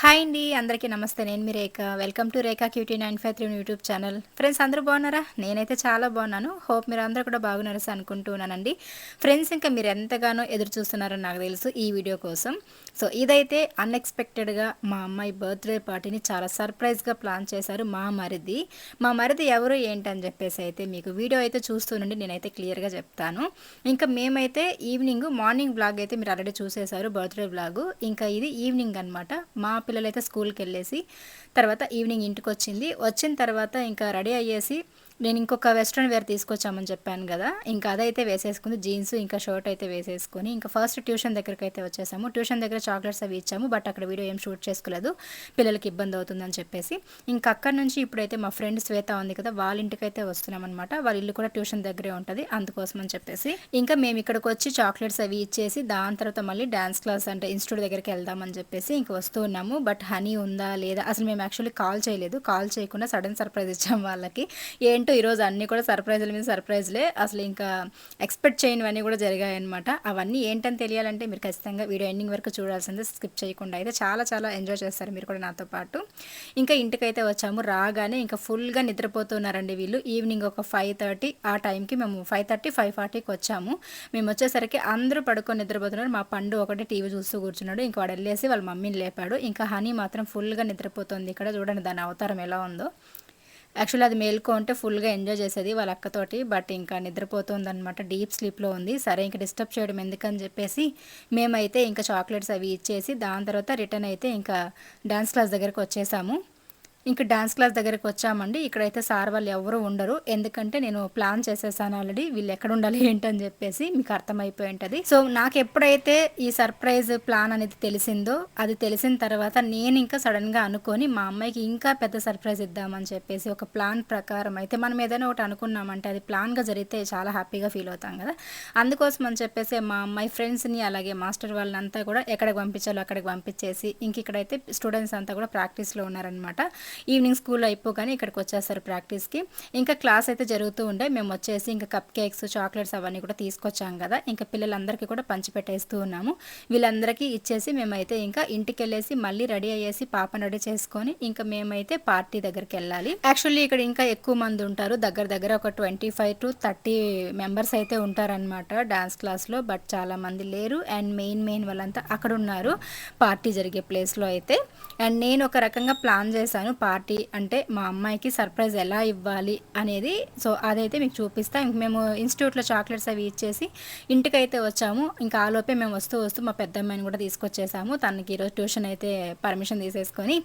Hi అండి అందరికీ నమస్తే. నేను మీ Rekha. Welcome to Rekha cutie nine five three YouTube channel. Friends అందరూ బాగున్నారా? నేనైతే చాలా బాగున్నాను. హోప్ మీరు అందరూ కూడా బాగున్నారు అనుకుంటున్నానండి ఫ్రెండ్స్ ఇంకా మీరు ఎంతగానో ఎదురు చూస్తున్నారని నాకు తెలుసు ఈ వీడియో కోసం. సో ఇదైతే అన్ఎక్స్పెక్టెడ్గా మా అమ్మాయి బర్త్డే పార్టీని చాలా సర్ప్రైజ్గా ప్లాన్ చేశారు మా మరిది. మా మరిది ఎవరు ఏంటని చెప్పేసి అయితే మీకు వీడియో అయితే చూస్తూనండి. నేనైతే క్లియర్గా చెప్తాను. ఇంకా మేమైతే ఈవినింగ్ మార్నింగ్ బ్లాగ్ అయితే మీరు ఆల్రెడీ చూసేశారు బర్త్డే బ్లాగ్. ఇంకా ఇది ఈవినింగ్ అనమాట మా పిల్లలైతే స్కూల్కి వెళ్ళేసి తర్వాత ఈవినింగ్ ఇంటికి వచ్చింది వచ్చిన తర్వాత ఇంకా రెడీ అయ్యేసి నేను ఇంకొక వెస్ట్రన్ వేర్ తీసుకొచ్చామని చెప్పాను కదా. ఇంకా అదైతే వేసేసుకుంది. జీన్స్ ఇంకా షర్ట్ అయితే వేసేసుకొని ఇంకా ఫస్ట్ ట్యూషన్ దగ్గరికి అయితే వచ్చేసాము. ట్యూషన్ దగ్గర చాక్లెట్స్ అవి ఇచ్చాము బట్ అక్కడ వీడియో ఏం షూట్ చేసుకోలేదు. పిల్లలకి ఇబ్బంది అవుతుందని చెప్పేసి. ఇంకా అక్కడ నుంచి ఇప్పుడైతే మా ఫ్రెండ్ శ్వేత ఉంది కదా వాళ్ళ ఇంటికి అయితే వస్తున్నాం అనమాట వాళ్ళ ఇల్లు కూడా ట్యూషన్ దగ్గరే ఉంటుంది అందుకోసం అని చెప్పేసి. ఇంకా మేము ఇక్కడికి వచ్చి చాక్లెట్స్ అవి ఇచ్చేసి దాని తర్వాత మళ్ళీ డ్యాన్స్ క్లాస్ అంటే ఇన్స్టిట్యూట్ దగ్గరికి వెళ్దామని చెప్పేసి ఇంకా వస్తూ ఉన్నాము. బట్ హనీ ఉందా లేదా? అసలు మేము యాక్చువల్లీ కాల్ చేయలేదు. కాల్ చేయకుండా సడన్ సర్ప్రైజ్ ఇచ్చాం వాళ్ళకి. ఏంటి ఏంటో ఈరోజు అన్నీ కూడా సర్ప్రైజుల మీద సర్ప్రైజ్లే. అసలు ఇంకా ఎక్స్పెక్ట్ చేయనివన్నీ కూడా జరిగాయన్నమాట. అవన్నీ ఏంటని తెలియాలంటే మీరు ఖచ్చితంగా వీడియో ఎండింగ్ వరకు చూడాల్సిందే. స్కిప్ చేయకుండా అయితే చాలా చాలా ఎంజాయ్ చేస్తారు మీరు కూడా నాతో పాటు. ఇంకా ఇంటికైతే వచ్చాము. రాగానే ఇంకా ఫుల్గా నిద్రపోతున్నారండి వీళ్ళు. ఈవినింగ్ ఒక ఫైవ్ థర్టీ ఆ టైంకి మేము ఫైవ్ థర్టీ ఫైవ్ ఫార్టీకి వచ్చాము. మేము వచ్చేసరికి అందరూ పడుకొని నిద్రపోతున్నారు. మా పండు ఒకటి టీవీ చూస్తూ కూర్చున్నాడు. ఇంకా వాడు వెళ్ళేసి వాళ్ళ మమ్మీని లేపాడు. ఇంకా హనీ మాత్రం ఫుల్గా నిద్రపోతుంది. ఇక్కడ చూడండి దాని అవతారం ఎలా ఉందో. యాక్చువల్లీ అది మేల్కో ఉంటే ఫుల్గా ఎంజాయ్ చేసేది వాళ్ళ అక్కతోటి బట్ ఇంకా నిద్రపోతుంది అనమాట డీప్ స్లీప్లో ఉంది. సరే ఇంకా డిస్టర్బ్ చేయడం ఎందుకని చెప్పేసి మేమైతే ఇంకా చాక్లెట్స్ అవి ఇచ్చేసి దాని తర్వాత రిటర్న్ అయితే ఇంకా డ్యాన్స్ క్లాస్ దగ్గరకు వచ్చేసాము. ఇంక డ్యాన్స్ క్లాస్ దగ్గరికి వచ్చామండి. ఇక్కడైతే సార్ వాళ్ళు ఎవరు ఉండరు. ఎందుకంటే నేను ప్లాన్ చేసేసాను ఆల్రెడీ. వీళ్ళు ఎక్కడ ఉండాలి ఏంటని చెప్పేసి మీకు అర్థమైపోయి ఉంటుంది. సో నాకు ఎప్పుడైతే ఈ సర్ప్రైజ్ ప్లాన్ అనేది తెలిసిందో అది తెలిసిన తర్వాత నేను ఇంకా సడన్గా అనుకొని మా అమ్మాయికి ఇంకా పెద్ద సర్ప్రైజ్ ఇద్దామని చెప్పేసి ఒక ప్లాన్ ప్రకారం అయితే మనం ఏదైనా ఒకటి అనుకున్నామంటే అది ప్లాన్గా జరిగితే చాలా హ్యాపీగా ఫీల్ అవుతాం కదా. అందుకోసం అని చెప్పేసి మా అమ్మాయి ఫ్రెండ్స్ని అలాగే మాస్టర్ వాళ్ళని అంతా కూడా ఎక్కడికి పంపించాలో అక్కడికి పంపించేసి ఇంక ఇక్కడైతే స్టూడెంట్స్ అంతా కూడా ప్రాక్టీస్లో ఉన్నారనమాట ఈవినింగ్ స్కూల్ అయిపోగానే ఇక్కడికి వచ్చేస్తారు ప్రాక్టీస్కి. ఇంకా క్లాస్ అయితే జరుగుతూ ఉండే. మేము వచ్చేసి ఇంకా కప్ కేక్స్ చాక్లెట్స్ అవన్నీ కూడా తీసుకొచ్చాం కదా. ఇంకా పిల్లలందరికీ కూడా పంచిపెట్టేస్తూ ఉన్నాము. వీళ్ళందరికీ ఇచ్చేసి మేమైతే ఇంకా ఇంటికి వెళ్ళేసి మళ్ళీ రెడీ అయ్యేసి పాపను రెడీ చేసుకొని ఇంకా మేమైతే పార్టీ దగ్గరికి వెళ్ళాలి. యాక్చువల్లీ ఇక్కడ ఇంకా ఎక్కువ మంది ఉంటారు. దగ్గర దగ్గర ఒక twenty five to thirty members అయితే ఉంటారనమాట డాన్స్ క్లాస్లో. బట్ చాలా మంది లేరు. అండ్ మెయిన్ మెయిన్ వాళ్ళంతా అక్కడ ఉన్నారు. పార్టీ జరిగే ప్లేస్లో అయితే. అండ్ నేను ఒక రకంగా ప్లాన్ చేశాను. పార్టీ అంటే మా అమ్మాయికి సర్ప్రైజ్ ఎలా ఇవ్వాలి అనేది సో అదైతే మీకు చూపిస్తా. ఇంక మేము ఇన్స్టిట్యూట్లో చాక్లెట్స్ అవి ఇచ్చేసి ఇంటికైతే వచ్చాము. ఇంకా ఆలోపే మేము వస్తూ వస్తూ మా పెద్ద అమ్మాయిని కూడా తీసుకొచ్చేసాము. తనకి ఈరోజు ట్యూషన్ అయితే పర్మిషన్ తీసేసుకొని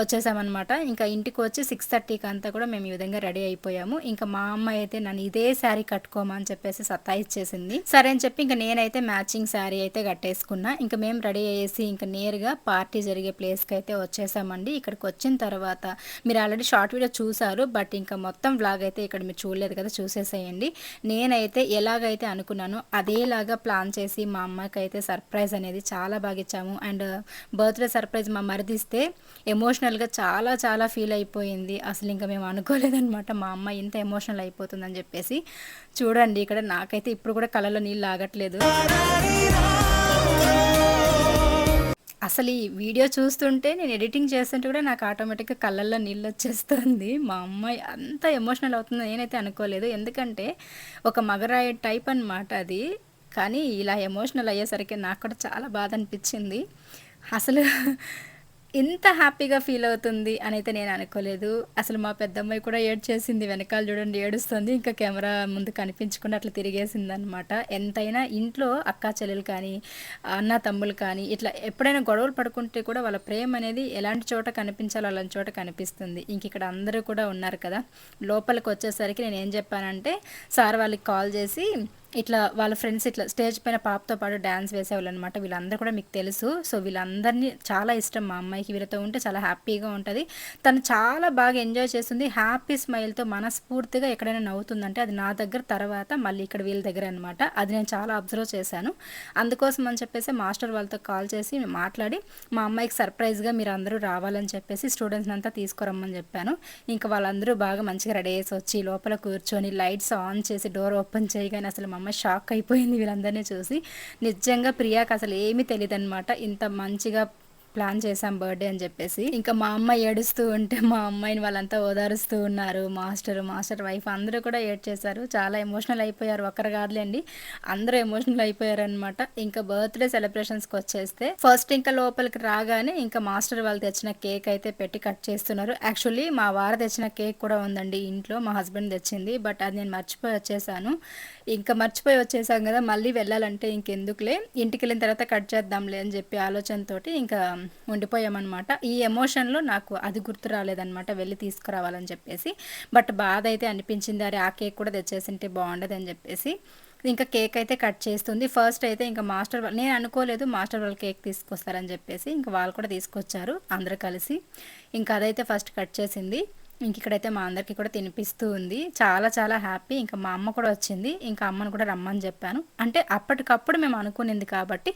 వచ్చేసామన్నమాట. ఇంకా ఇంటికి వచ్చి సిక్స్ థర్టీకి అంతా కూడా మేము ఈ విధంగా రెడీ అయిపోయాము. ఇంకా మా అమ్మాయి అయితే నన్ను ఇదే శారీ కట్టుకోమని చెప్పేసి సత్తా ఇచ్చేసింది. సరే అని చెప్పి ఇంకా నేనైతే మ్యాచింగ్ శారీ అయితే కట్టేసుకున్నా. ఇంకా మేము రెడీ అయ్యేసి ఇంకా నేరుగా పార్టీ జరిగే ప్లేస్కి అయితే వచ్చేసామండి. ఇక్కడికి వచ్చిన తర్వాత మీరు ఆల్రెడీ షార్ట్ వీడియో చూసారు బట్ ఇంకా మొత్తం వ్లాగ్ అయితే ఇక్కడ మీరు చూడలేదు కదా చూసేసేయండి. నేనైతే ఎలాగైతే అనుకున్నానో అదేలాగా ప్లాన్ చేసి మా అమ్మకి అయితే సర్ప్రైజ్ అనేది చాలా బాగా ఇచ్చాము. అండ్ బర్త్డే సర్ప్రైజ్ మా మరిదిస్తే ఎమోషనల్గా చాలా చాలా ఫీల్ అయిపోయింది. అసలు ఇంకా మేము అనుకోలేదనమాట మా అమ్మ ఇంత ఎమోషనల్ అయిపోతుందని చెప్పేసి. చూడండి ఇక్కడ నాకైతే ఇప్పుడు కూడా కళ్ళలో నీళ్ళు ఆగట్లేదు అసలు ఈ వీడియో చూస్తుంటే నేను ఎడిటింగ్ చేస్తుంటే కూడా నాకు ఆటోమేటిక్గా కళ్ళల్లో నీళ్ళు వచ్చేస్తుంది. మా అమ్మాయి అంత ఎమోషనల్ అవుతుందో నేనైతే అనుకోలేదు. ఎందుకంటే ఒక మగరాయి టైప్ అనమాట అది. కానీ ఇలా ఎమోషనల్ అయ్యేసరికి నాకు కూడా చాలా బాధ అనిపించింది. అసలు ఇంత హ్యాపీగా ఫీల్ అవుతుంది అని అయితే నేను అనుకోలేదు. అసలు మా పెద్దమ్మాయి కూడా ఏడ్చేసింది వెనకాల చూడండి ఏడుస్తుంది ఇంకా కెమెరా ముందు కనిపించకుండా అట్లా తిరిగేసింది అనమాట ఎంతైనా ఇంట్లో అక్క చెల్లెలు కానీ అన్న తమ్ములు కానీ ఇట్లా ఎప్పుడైనా గొడవలు పడుకుంటే కూడా వాళ్ళ ప్రేమ అనేది ఎలాంటి చోట కనిపించాలో అలాంటి చోట కనిపిస్తుంది. ఇంక ఇక్కడ అందరూ కూడా ఉన్నారు కదా. లోపలికి వచ్చేసరికి నేను ఏం చెప్పానంటే సార్ వాళ్ళకి కాల్ చేసి ఇట్లా వాళ్ళ ఫ్రెండ్స్ ఇట్లా స్టేజ్ పైన పాపతో పాటు డ్యాన్స్ వేసేవాళ్ళు అనమాట వీళ్ళందరూ కూడా మీకు తెలుసు. సో వీళ్ళందరినీ చాలా ఇష్టం మా అమ్మాయికి. వీళ్ళతో ఉంటే చాలా హ్యాపీగా ఉంటుంది. తను చాలా బాగా ఎంజాయ్ చేస్తుంది. హ్యాపీ స్మైల్తో మనస్ఫూర్తిగా ఎక్కడైనా నవ్వుతుందంటే అది నా దగ్గర తర్వాత మళ్ళీ ఇక్కడ వీళ్ళ దగ్గర అనమాట అది నేను చాలా అబ్జర్వ్ చేశాను. అందుకోసం అని చెప్పేసి మాస్టర్ వాళ్ళతో కాల్ చేసి మాట్లాడి మా అమ్మాయికి సర్ప్రైజ్గా మీరు అందరూ రావాలని చెప్పేసి స్టూడెంట్స్ అంతా తీసుకురమ్మని చెప్పాను. ఇంకా వాళ్ళందరూ బాగా మంచిగా రెడీ చేసి వచ్చి లోపల కూర్చొని లైట్స్ ఆన్ చేసి డోర్ ఓపెన్ చేయగానే అసలు మా అమ్మ షాక్ అయిపోయింది వీళ్ళందరినీ చూసి. నిజంగా ప్రియాకి అసలు ఏమీ తెలియదు అనమాట ఇంత మంచిగా ప్లాన్ చేసాం బర్త్డే అని చెప్పేసి. ఇంకా మా అమ్మ ఏడుస్తూ ఉంటే మా అమ్మాయిని వాళ్ళంతా ఓదారుస్తూ ఉన్నారు. మాస్టర్ మాస్టర్ వైఫ్ అందరూ కూడా ఏడ్ చేశారు చాలా ఎమోషనల్ అయిపోయారు. ఒక్కరు కాదులేండి. అందరూ ఎమోషనల్ అయిపోయారు అనమాట ఇంకా బర్త్డే సెలబ్రేషన్స్కి వచ్చేస్తే ఫస్ట్ ఇంకా లోపలికి రాగానే ఇంకా మాస్టర్ వాళ్ళు తెచ్చిన కేక్ అయితే పెట్టి కట్ చేస్తున్నారు. యాక్చువల్లీ మా వారు తెచ్చిన కేక్ కూడా ఉందండి. ఇంట్లో మా హస్బెండ్ తెచ్చింది. బట్ అది నేను మర్చిపోయి వచ్చేసాను. ఇంకా మర్చిపోయి వచ్చేసాం కదా మళ్ళీ వెళ్ళాలంటే ఇంకెందుకులే. ఇంటికి వెళ్ళిన తర్వాత కట్ చేద్దాంలే అని చెప్పి ఆలోచనతో ఇంకా ఉండిపోయామన్నమాట. ఈ ఎమోషన్లో నాకు అది గుర్తు రాలేదనమాట వెళ్ళి తీసుకురావాలని చెప్పేసి. బట్ బాధ అయితే అనిపించింది అరే ఆ కేక్ కూడా తెచ్చేసింటే బాగుండదు అని చెప్పేసి. ఇంకా కేక్ అయితే కట్ చేస్తుంది. ఫస్ట్ అయితే ఇంకా మాస్టర్ నేను అనుకోలేదు మాస్టర్ వాళ్ళు కేక్ తీసుకొస్తారని చెప్పేసి ఇంకా వాళ్ళు కూడా తీసుకొచ్చారు అందరు కలిసి. ఇంకా అదైతే ఫస్ట్ కట్ చేసింది. ఇంక ఇక్కడైతే మా అందరికీ కూడా తినిపిస్తూ ఉంది. చాలా చాలా హ్యాపీ. ఇంకా మా అమ్మ కూడా వచ్చింది. ఇంకా అమ్మను కూడా రమ్మని చెప్పాను. అంటే అప్పటికప్పుడు మేము అనుకునింది కాబట్టి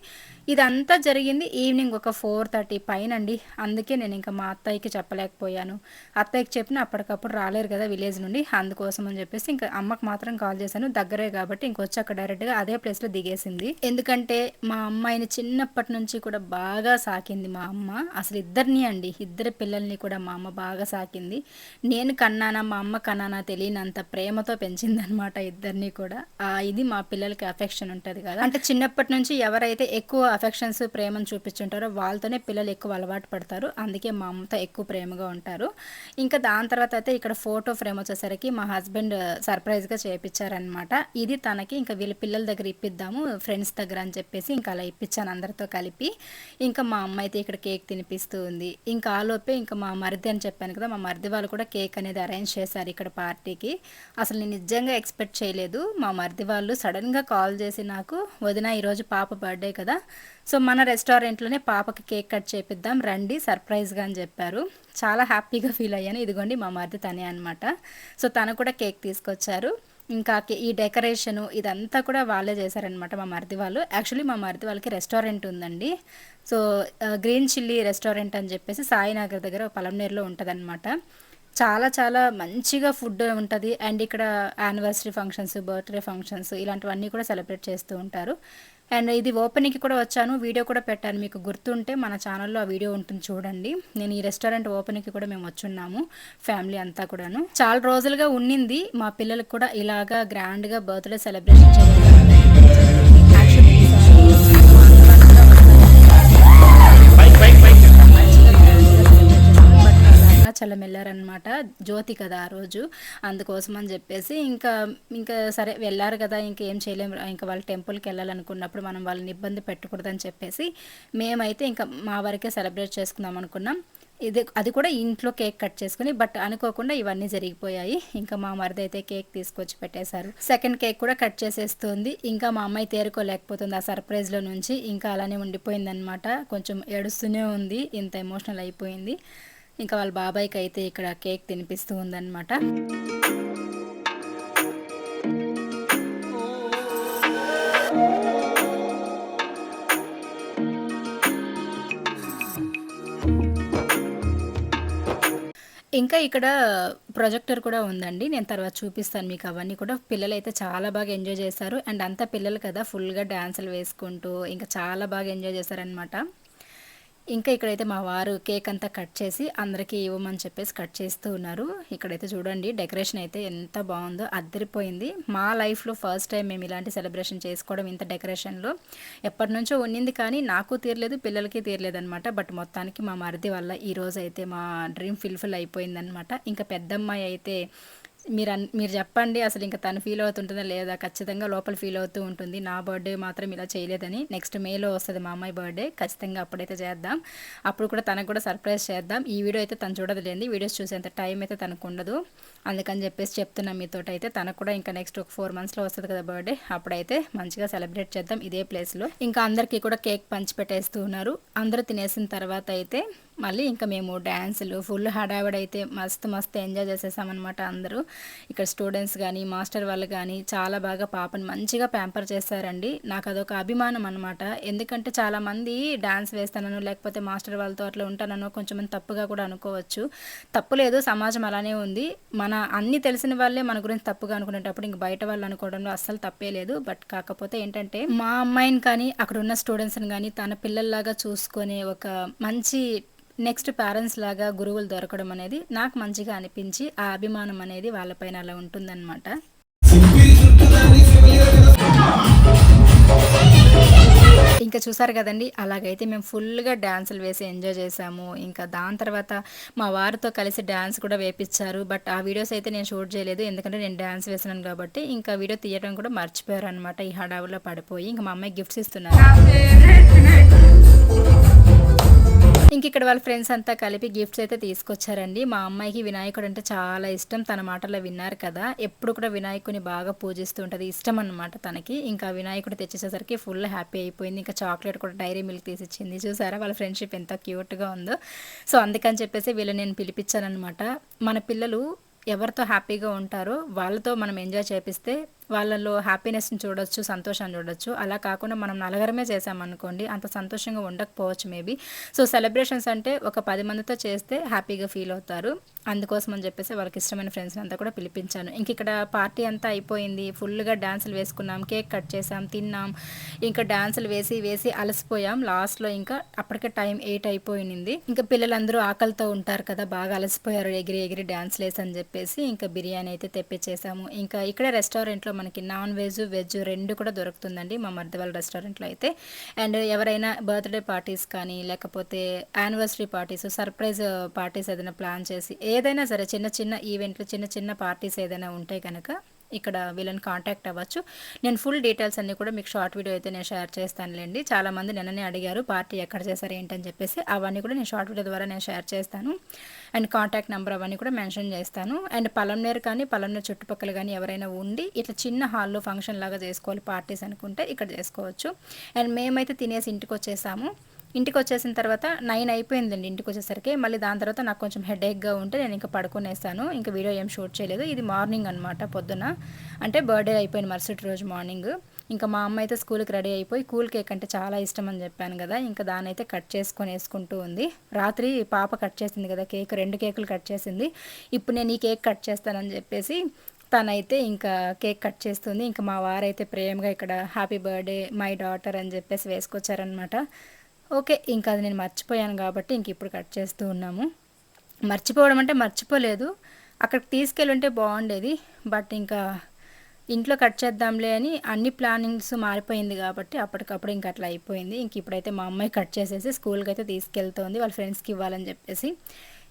ఇదంతా జరిగింది ఈవినింగ్ ఒక ఫోర్ థర్టీ పైన అండి అందుకే నేను ఇంకా మా అత్తయ్యకి చెప్పలేకపోయాను. అత్తయ్యకి చెప్పిన అప్పటికప్పుడు రాలేరు కదా విలేజ్ నుండి. అందుకోసం అని చెప్పేసి ఇంకా అమ్మకు మాత్రం కాల్ చేశాను. దగ్గరే కాబట్టి ఇంకొచ్చి అక్కడ డైరెక్ట్గా అదే ప్లేస్లో దిగేసింది. ఎందుకంటే మా అమ్మాయిని చిన్నప్పటి నుంచి కూడా బాగా సాకింది మా అమ్మ. అసలు ఇద్దరిని అండి. ఇద్దరు పిల్లల్ని కూడా మా అమ్మ బాగా సాకింది. నేను కన్నానా మా అమ్మ కన్నానా తెలియనంత ప్రేమతో పెంచిందనమాట ఇద్దరిని కూడా. ఆ ఇది మా పిల్లలకి అఫెక్షన్ ఉంటుంది కదా. అంటే చిన్నప్పటి నుంచి ఎవరైతే ఎక్కువ అఫెక్షన్స్ ప్రేమను చూపించుంటారో వాళ్ళతోనే పిల్లలు ఎక్కువ అలవాటు పడతారు. అందుకే మా అమ్మతో ఎక్కువ ప్రేమగా ఉంటారు. ఇంకా దాని తర్వాత అయితే ఇక్కడ ఫోటో ఫ్రేమ్ వచ్చేసరికి మా హస్బెండ్ సర్ప్రైజ్గా చేయించారనమాట ఇది తనకి ఇంకా వీళ్ళ పిల్లల దగ్గర ఇప్పిద్దాము ఫ్రెండ్స్ దగ్గర అని చెప్పేసి ఇంకా అలా ఇప్పించాను అందరితో కలిపి. ఇంకా మా అమ్మ అయితే ఇక్కడ కేక్ తినిపిస్తూ ఉంది. ఇంకా ఆలోపే ఇంకా మా మరిది అని చెప్పాను కదా మా మరిది వాళ్ళు కూడా కేక్ అనేది అరేంజ్ చేశారు ఇక్కడ పార్టీకి. అసలు నేను నిజంగా ఎక్స్పెక్ట్ చేయలేదు. మా మరిది వాళ్ళు సడన్గా కాల్ చేసి నాకు వదిన ఈరోజు పాప బర్త్డే కదా సో మన రెస్టారెంట్లోనే పాపకి కేక్ కట్ చేపిద్దాం రండి సర్ప్రైజ్గా అని చెప్పారు. చాలా హ్యాపీగా ఫీల్ అయ్యాను. ఇదిగోండి మా మరిది తనే అనమాట సో తను కూడా కేక్ తీసుకొచ్చారు. ఇంకా ఈ డెకరేషను ఇదంతా కూడా వాళ్ళే చేశారనమాట మా మరిది వాళ్ళు. యాక్చువల్లీ మా మరిది వాళ్ళకి రెస్టారెంట్ ఉందండి. సో గ్రీన్ చిల్లీ రెస్టారెంట్ అని చెప్పేసి సాయినగర్ దగ్గర పలంనేరులో ఉంటుందన్నమాట. చాలా చాలా మంచిగా ఫుడ్ ఉంటుంది. అండ్ ఇక్కడ యానివర్సరీ ఫంక్షన్స్ బర్త్డే ఫంక్షన్స్ ఇలాంటివన్నీ కూడా సెలబ్రేట్ చేస్తూ ఉంటారు. అండ్ ఇది ఓపెనింగ్కి కూడా వచ్చాను. వీడియో కూడా పెట్టాను. మీకు గుర్తుంటే మన ఛానల్లో ఆ వీడియో ఉంటుంది చూడండి. నేను ఈ రెస్టారెంట్ ఓపెనింగ్కి కూడా మేము వచ్చున్నాము ఫ్యామిలీ అంతా కూడాను. చాలా రోజులుగా ఉన్నింది. మా పిల్లలకు కూడా ఇలాగా గ్రాండ్గా బర్త్డే సెలబ్రేషన్ చేయాలి అరుణాచలం వెళ్ళారనమాట జ్యోతి కదా ఆ రోజు. అందుకోసం అని చెప్పేసి ఇంకా ఇంకా సరే వెళ్ళారు కదా ఇంకేం చేయలేము ఇంకా వాళ్ళ టెంపుల్కి వెళ్ళాలనుకున్నప్పుడు మనం వాళ్ళని ఇబ్బంది పెట్టకూడదని చెప్పేసి మేమైతే ఇంకా మా వరకే సెలబ్రేట్ చేసుకుందాం అనుకున్నాం. ఇది అది కూడా ఇంట్లో కేక్ కట్ చేసుకుని బట్ అనుకోకుండా ఇవన్నీ జరిగిపోయాయి. ఇంకా మా మరిది అయితే కేక్ తీసుకొచ్చి పెట్టేశారు. సెకండ్ కేక్ కూడా కట్ చేసేస్తుంది. ఇంకా మా అమ్మాయి తేరుకోలేకపోతుంది ఆ సర్ప్రైజ్లో నుంచి. ఇంకా అలానే ఉండిపోయిందనమాట కొంచెం ఏడుస్తూనే ఉంది. ఇంత ఎమోషనల్ అయిపోయింది. ఇంకా వాళ్ళ బాబాయ్కి అయితే ఇక్కడ కేక్ తినిపిస్తూ ఉందన్నమాట. ఇంకా ఇక్కడ ప్రొజెక్టర్ కూడా ఉందండి. నేను తర్వాత చూపిస్తాను మీకు అవన్నీ కూడా. పిల్లలు అయితే చాలా బాగా ఎంజాయ్ చేశారు. అండ్ అంతా పిల్లలు కదా ఫుల్గా డ్యాన్సులు వేసుకుంటూ ఇంకా చాలా బాగా ఎంజాయ్ చేశారనమాట ఇంకా ఇక్కడైతే మా వారు కేక్ అంతా కట్ చేసి అందరికీ ఇవ్వమని చెప్పేసి కట్ చేస్తూ ఉన్నారు. ఇక్కడైతే చూడండి డెకరేషన్ అయితే ఎంత బాగుందో అద్దరిపోయింది. మా లైఫ్లో ఫస్ట్ టైం మేము ఇలాంటి సెలబ్రేషన్ చేసుకోవడం ఇంత డెకరేషన్లో. ఎప్పటి నుంచో ఉన్నింది కానీ నాకు తీరలేదు పిల్లలకి తీరలేదు అనమాట బట్ మొత్తానికి మా మరిది వల్ల ఈరోజు అయితే మా డ్రీమ్ ఫుల్ఫిల్ అయిపోయిందనమాట ఇంకా పెద్దమ్మాయి అయితే మీరు మీరు చెప్పండి అసలు ఇంకా తను ఫీల్ అవుతుంటుందా లేదా? ఖచ్చితంగా లోపల ఫీల్ అవుతూ ఉంటుంది. నా బర్త్డే మాత్రం ఇలా చేయలేదని నెక్స్ట్ మేలో వస్తుంది మా అమ్మాయి బర్త్డే ఖచ్చితంగా అప్పుడైతే చేద్దాం. అప్పుడు కూడా తనకు కూడా సర్ప్రైజ్ చేద్దాం. ఈ వీడియో అయితే తను చూడదులేండి. వీడియోస్ చూసేంత టైం అయితే తనకు ఉండదు. అందుకని చెప్పేసి చెప్తున్నాం మీతో అయితే తనకు కూడా ఇంకా నెక్స్ట్ ఒక ఫోర్ మంత్స్లో వస్తుంది కదా బర్త్డే అప్పుడైతే మంచిగా సెలబ్రేట్ చేద్దాం ఇదే ప్లేస్లో ఇంకా అందరికీ కూడా కేక్ పంచి పెట్టేస్తూ ఉన్నారు. అందరూ తినేసిన తర్వాత అయితే మళ్ళీ ఇంకా మేము డ్యాన్సులు ఫుల్ హడావిడైతే మస్తు మస్తు ఎంజాయ్ చేసేసామన్నమాట అందరూ. ఇక్కడ స్టూడెంట్స్ కానీ మాస్టర్ వాళ్ళు కానీ చాలా బాగా పాపని మంచిగా ప్యాంపర్ చేశారండి నాకు అదొక అభిమానం అనమాట ఎందుకంటే చాలామంది డ్యాన్స్ వేస్తానను లేకపోతే మాస్టర్ వాళ్ళతో అట్లా ఉంటానో కొంచెం తప్పుగా కూడా అనుకోవచ్చు. తప్పు లేదు సమాజం అలానే ఉంది. మన అన్ని తెలిసిన వాళ్ళే మన గురించి తప్పుగా అనుకునేటప్పుడు ఇంక బయట వాళ్ళు అనుకోవడంలో అస్సలు తప్పే లేదు. బట్ కాకపోతే ఏంటంటే మా అమ్మాయిని కానీ అక్కడ ఉన్న స్టూడెంట్స్ని కానీ తన పిల్లల్లాగా చూసుకునే ఒక మంచి నెక్స్ట్ పేరెంట్స్ లాగా గురువులు దొరకడం అనేది నాకు మంచిగా అనిపించి ఆ అభిమానం అనేది వాళ్ళపైన అలా ఉంటుందన్నమాట. ఇంకా చూసారు కదండి అలాగైతే మేము ఫుల్గా డ్యాన్సులు వేసి ఎంజాయ్ చేసాము. ఇంకా దాని తర్వాత మా వారితో కలిసి డ్యాన్స్ కూడా వేపించారు బట్ ఆ వీడియోస్ అయితే నేను షూట్ చేయలేదు. ఎందుకంటే నేను డ్యాన్స్ వేసినాను కాబట్టి ఇంకా వీడియో తీయడం కూడా మర్చిపోయారు అనమాట ఈ హడావులో పడిపోయి. ఇంకా మా అమ్మాయి గిఫ్ట్స్ ఇస్తున్నారు. ఇంక ఇక్కడ వాళ్ళ ఫ్రెండ్స్ అంతా కలిపి గిఫ్ట్స్ అయితే తీసుకొచ్చారండి. మా అమ్మాయికి వినాయకుడు అంటే చాలా ఇష్టం. తన మాటల్లో విన్నారు కదా. ఎప్పుడు కూడా వినాయకుని బాగా పూజిస్తూ ఉంటుంది. ఇష్టం అనమాట తనకి. ఇంకా వినాయకుడు తెచ్చేసేసరికి ఫుల్ హ్యాపీ అయిపోయింది. ఇంకా చాక్లెట్ కూడా డైరీ మిల్క్ తీసిచ్చింది. చూసారా? వాళ్ళ ఫ్రెండ్షిప్ ఎంత క్యూట్గా ఉందో. సో అందుకని చెప్పేసి వీళ్ళని నేను పిలిపించాను అనమాట మన పిల్లలు ఎవరితో హ్యాపీగా ఉంటారో వాళ్ళతో మనం ఎంజాయ్ చేపిస్తే వాళ్ళలో హ్యాపీనెస్ని చూడొచ్చు సంతోషాన్ని చూడొచ్చు. అలా కాకుండా మనం నలగరమే చేసామనుకోండి అంత సంతోషంగా ఉండకపోవచ్చు మేబీ సో సెలబ్రేషన్స్ అంటే ఒక పది మందితో చేస్తే హ్యాపీగా ఫీల్ అవుతారు. అందుకోసం అని చెప్పేసి వాళ్ళకి ఇష్టమైన ఫ్రెండ్స్ని అంతా కూడా పిలిపించాను. ఇంక ఇక్కడ పార్టీ అంతా అయిపోయింది. ఫుల్గా డ్యాన్సులు వేసుకున్నాం కేక్ కట్ చేసాం తిన్నాం. ఇంకా డ్యాన్సులు వేసి వేసి అలసిపోయాం. లాస్ట్లో ఇంకా అప్పటికే టైం ఎయిట్ అయిపోయింది ఇంకా పిల్లలందరూ ఆకలితో ఉంటారు కదా బాగా అలసిపోయారు ఎగిరి ఎగిరి డ్యాన్స్ లేసి అని చెప్పేసి ఇంకా బిర్యానీ అయితే తెప్పించేసాము ఇంకా ఇక్కడ రెస్టారెంట్లో మనకి నాన్ వెజ్ వెజ్ రెండు కూడా దొరుకుతుందండి మా మర్ది రెస్టారెంట్లో అయితే. అండ్ ఎవరైనా బర్త్డే పార్టీస్ కానీ లేకపోతే యానివర్సరీ పార్టీస్ సర్ప్రైజ్ పార్టీస్ ఏదైనా ప్లాన్ చేసి ఏదైనా సరే చిన్న చిన్న ఈవెంట్లు చిన్న చిన్న పార్టీస్ ఏదైనా ఉంటే కనుక ఇక్కడ వీళ్ళని కాంటాక్ట్ అవ్వచ్చు. నేను ఫుల్ డీటెయిల్స్ అన్నీ కూడా మీకు షార్ట్ వీడియో అయితే నేను షేర్ చేస్తానులేండి. చాలామంది నిన్ననే అడిగారు పార్టీ ఎక్కడ చేశారు ఏంటని చెప్పేసి. అవన్నీ కూడా నేను షార్ట్ వీడియో ద్వారా నేను షేర్ చేస్తాను. అండ్ కాంటాక్ట్ నెంబర్ అవన్నీ కూడా మెన్షన్ చేస్తాను. అండ్ పలంనేరు కానీ పలంనేరు చుట్టుపక్కల కానీ ఎవరైనా ఉండి ఇట్లా చిన్న హాల్లో ఫంక్షన్ లాగా చేసుకోవాలి పార్టీస్ అనుకుంటే ఇక్కడ చేసుకోవచ్చు. అండ్ మేమైతే తినేసి ఇంటికి వచ్చేసాము ఇంటికి వచ్చేసిన తర్వాత నైన్ అయిపోయిందండి ఇంటికి వచ్చేసరికి మళ్ళీ దాని తర్వాత నాకు కొంచెం హెడేక్గా ఉంటే నేను ఇంకా పడుకునేసాను. ఇంకా వీడియో ఏం షూట్ చేయలేదు. ఇది మార్నింగ్ అనమాట పొద్దున. అంటే బర్త్డే అయిపోయింది మరుసటి రోజు మార్నింగ్. ఇంకా మా అమ్మ అయితే స్కూల్కి రెడీ అయిపోయి కూల్ కేక్ అంటే చాలా ఇష్టం అని చెప్పాను కదా. ఇంకా దాని అయితే కట్ చేసుకొని వేసుకుంటూ ఉంది. రాత్రి పాప కట్ చేసింది కదా కేక్. రెండు కేకులు కట్ చేసింది. ఇప్పుడు నేను ఈ కేక్ కట్ చేస్తానని చెప్పేసి తనైతే ఇంకా కేక్ కట్ చేస్తుంది. ఇంకా మా వారైతే ప్రేమగా ఇక్కడ హ్యాపీ బర్త్డే మై డాటర్ అని చెప్పేసి వేసుకొచ్చారనమాట ఓకే ఇంకా అది నేను మర్చిపోయాను కాబట్టి ఇంక ఇప్పుడు కట్ చేస్తూ ఉన్నాము. మర్చిపోవడం అంటే మర్చిపోలేదు. అక్కడికి తీసుకెళ్ళి ఉంటే బాగుండేది. బట్ ఇంకా ఇంట్లో కట్ చేద్దాంలే అని అన్ని ప్లానింగ్స్ మారిపోయింది కాబట్టి అప్పటికప్పుడు ఇంక అట్లా అయిపోయింది. ఇంక ఇప్పుడైతే మా అమ్మాయి కట్ చేసేసి స్కూల్కి అయితే తీసుకెళ్తోంది. వాళ్ళ ఫ్రెండ్స్కి ఇవ్వాలని చెప్పేసి.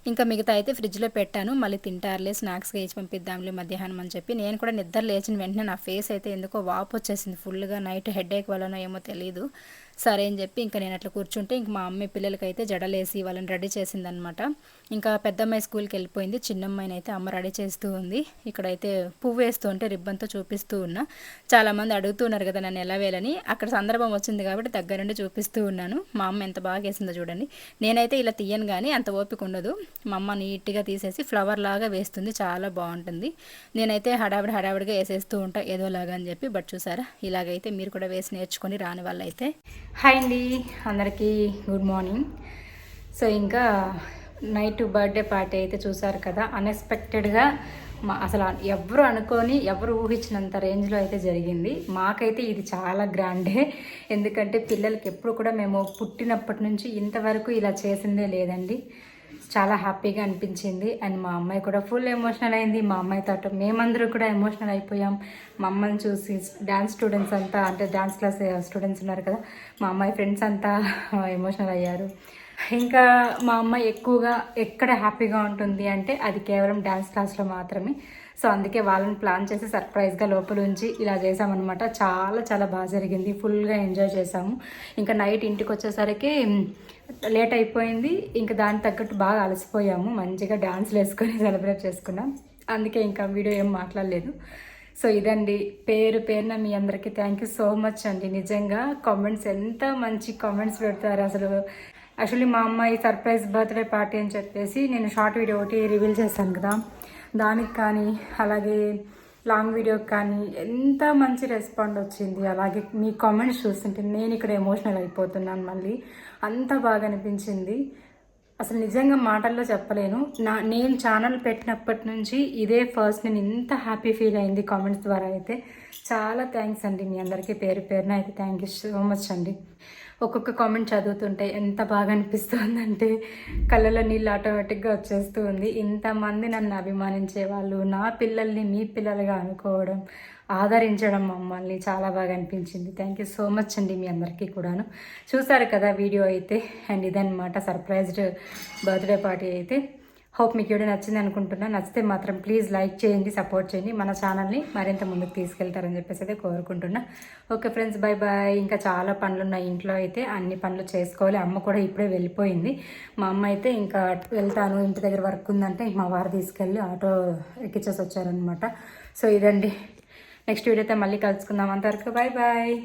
ఇంకా మిగతా అయితే ఫ్రిడ్జ్లో పెట్టాను. మళ్ళీ తింటారులే స్నాక్స్గా వేసి పంపిద్దాంలే మధ్యాహ్నం అని చెప్పి. నేను కూడా నిద్ర లేచిన వెంటనే నా ఫేస్ అయితే ఎందుకో వాపు వచ్చేసింది. ఫుల్గా నైట్ హెడేక్ ఏక్ వల్లనో ఏమో తెలియదు సరే అని చెప్పి ఇంకా నేను అట్లా కూర్చుంటే ఇంక మా అమ్మాయి పిల్లలకైతే జడలేసి వాళ్ళని రెడీ చేసిందనమాట ఇంకా పెద్దమ్మాయి స్కూల్కి వెళ్ళిపోయింది చిన్నమ్మాయిని అయితే అమ్మ రెడీ చేస్తూ ఉంది. ఇక్కడైతే పువ్వు వేస్తూ ఉంటే రిబ్బన్తో చూపిస్తూ ఉన్నా. చాలామంది అడుగుతున్నారు కదా నన్ను ఎలా వేయాలని. అక్కడ సందర్భం వచ్చింది కాబట్టి దగ్గర నుండి చూపిస్తూ ఉన్నాను. మా అమ్మ ఎంత బాగా వేసిందో చూడండి. నేనైతే ఇలా తీయను కానీ అంత ఓపిక ఉండదు. మా అమ్మ నీట్గా తీసేసి ఫ్లవర్ లాగా వేస్తుంది చాలా బాగుంటుంది. నేనైతే హడావిడి హడావిడిగా వేసేస్తూ ఉంటా ఏదోలాగా అని చెప్పి. బట్ చూసారా ఇలాగైతే మీరు కూడా వేసి నేర్చుకొని రాని వాళ్ళైతే. హాయ్ అండి అందరికీ గుడ్ మార్నింగ్. సో ఇంకా నైట్ బర్త్డే పార్టీ అయితే చూసారు కదా అన్ఎక్స్పెక్టెడ్గా మా అసలు ఎవరు అనుకొని ఎవరు ఊహించినంత రేంజ్లో అయితే జరిగింది. మాకైతే ఇది చాలా గ్రాండే ఎందుకంటే పిల్లలకి ఎప్పుడు కూడా మేము పుట్టినప్పటి నుంచి ఇంతవరకు ఇలా చేసిందే లేదండి. చాలా హ్యాపీగా అనిపించింది. అండ్ మా అమ్మాయి కూడా ఫుల్ ఎమోషనల్ అయింది. మా అమ్మాయితో తోట మేమందరూ కూడా ఎమోషనల్ అయిపోయాం. మా అమ్మని చూసి డ్యాన్స్ స్టూడెంట్స్ అంతా అంటే డ్యాన్స్ క్లాస్ స్టూడెంట్స్ ఉన్నారు కదా మా అమ్మాయి ఫ్రెండ్స్ అంతా ఎమోషనల్ అయ్యారు. ఇంకా మా అమ్మాయి ఎక్కువగా ఎక్కడ హ్యాపీగా ఉంటుంది అంటే అది కేవలం డ్యాన్స్ క్లాస్లో మాత్రమే. సో అందుకే వాళ్ళని ప్లాన్ చేసి సర్ప్రైజ్గా లోపల ఉంచి ఇలా చేసామన్నమాట చాలా చాలా బాగా జరిగింది. ఫుల్గా ఎంజాయ్ చేసాము ఇంకా నైట్ ఇంటికి వచ్చేసరికి లేట్ అయిపోయింది. ఇంకా దానికి తగ్గట్టు బాగా అలసిపోయాము. మంచిగా డాన్స్లు వేసుకొని సెలబ్రేట్ చేసుకున్నాం. అందుకే ఇంకా వీడియో ఏం మాట్లాడలేదు. సో ఇదండి. పేరు పేరున మీ అందరికీ థ్యాంక్ యూ సో మచ్ అండి. నిజంగా కామెంట్స్ ఎంత మంచి కామెంట్స్ పెడతారు అసలు. యాక్చువల్లీ మా అమ్మాయి సర్ప్రైజ్ బర్త్డే పార్టీ అని చెప్పేసి నేను షార్ట్ వీడియో ఒకటి రివీల్ చేశాను కదా. దానికి కానీ అలాగే లాంగ్ వీడియోకి కానీ ఎంత మంచి రెస్పాండ్ వచ్చింది అలాగే మీ కామెంట్స్ చూస్తుంటే నేను ఇక్కడ ఎమోషనల్ అయిపోతున్నాను మళ్ళీ. అంత బాగా అనిపించింది. అసలు నిజంగా మాటల్లో చెప్పలేను. నా నేను ఛానల్ పెట్టినప్పటి నుంచి ఇదే ఫస్ట్ నేను ఇంత హ్యాపీ ఫీల్ అయింది కామెంట్స్ ద్వారా అయితే. చాలా థ్యాంక్స్ అండి మీ అందరికీ పేరు పేరున అయితే. థ్యాంక్ యూ సో మచ్ అండి. ఒక్కొక్క కామెంట్ చదువుతుంటే ఎంత బాగా అనిపిస్తుందంటే కళ్ళలో నీళ్ళు ఆటోమేటిక్గా వచ్చేస్తూ ఉంది. ఇంతమంది నన్ను అభిమానించే వాళ్ళు నా పిల్లల్ని మీ పిల్లలుగా అనుకోవడం ఆదరించడం మమ్మల్ని చాలా బాగా అనిపించింది. థ్యాంక్ యూ సో మచ్ అండి మీ అందరికీ కూడాను. చూసారు కదా వీడియో అయితే అండ్ ఇదన్నమాట సర్ప్రైజ్డ్ బర్త్డే పార్టీ అయితే. హోప్ మీకు వీడియో నచ్చింది అనుకుంటున్నా. నచ్చితే మాత్రం ప్లీజ్ లైక్ చేయండి సపోర్ట్ చేయండి. మన ఛానల్ని మరింత ముందుకు తీసుకెళ్తారని చెప్పేసి అయితే కోరుకుంటున్నా. ఓకే ఫ్రెండ్స్ బై బాయ్ ఇంకా చాలా పనులు ఉన్నాయి. ఇంట్లో అయితే అన్ని పనులు చేసుకోవాలి. అమ్మ కూడా ఇప్పుడే వెళ్ళిపోయింది. మా అమ్మ అయితే ఇంకా వెళ్తాను. ఇంటి దగ్గర వర్క్ ఉందంటే మా వారు తీసుకెళ్ళి ఆటో ఎక్కించేసి వచ్చారనమాట సో ఇదండి. నెక్స్ట్ వీడియోతో మళ్ళీ కలుసుకుందాం. అంతవరకు బాయ్ బాయ్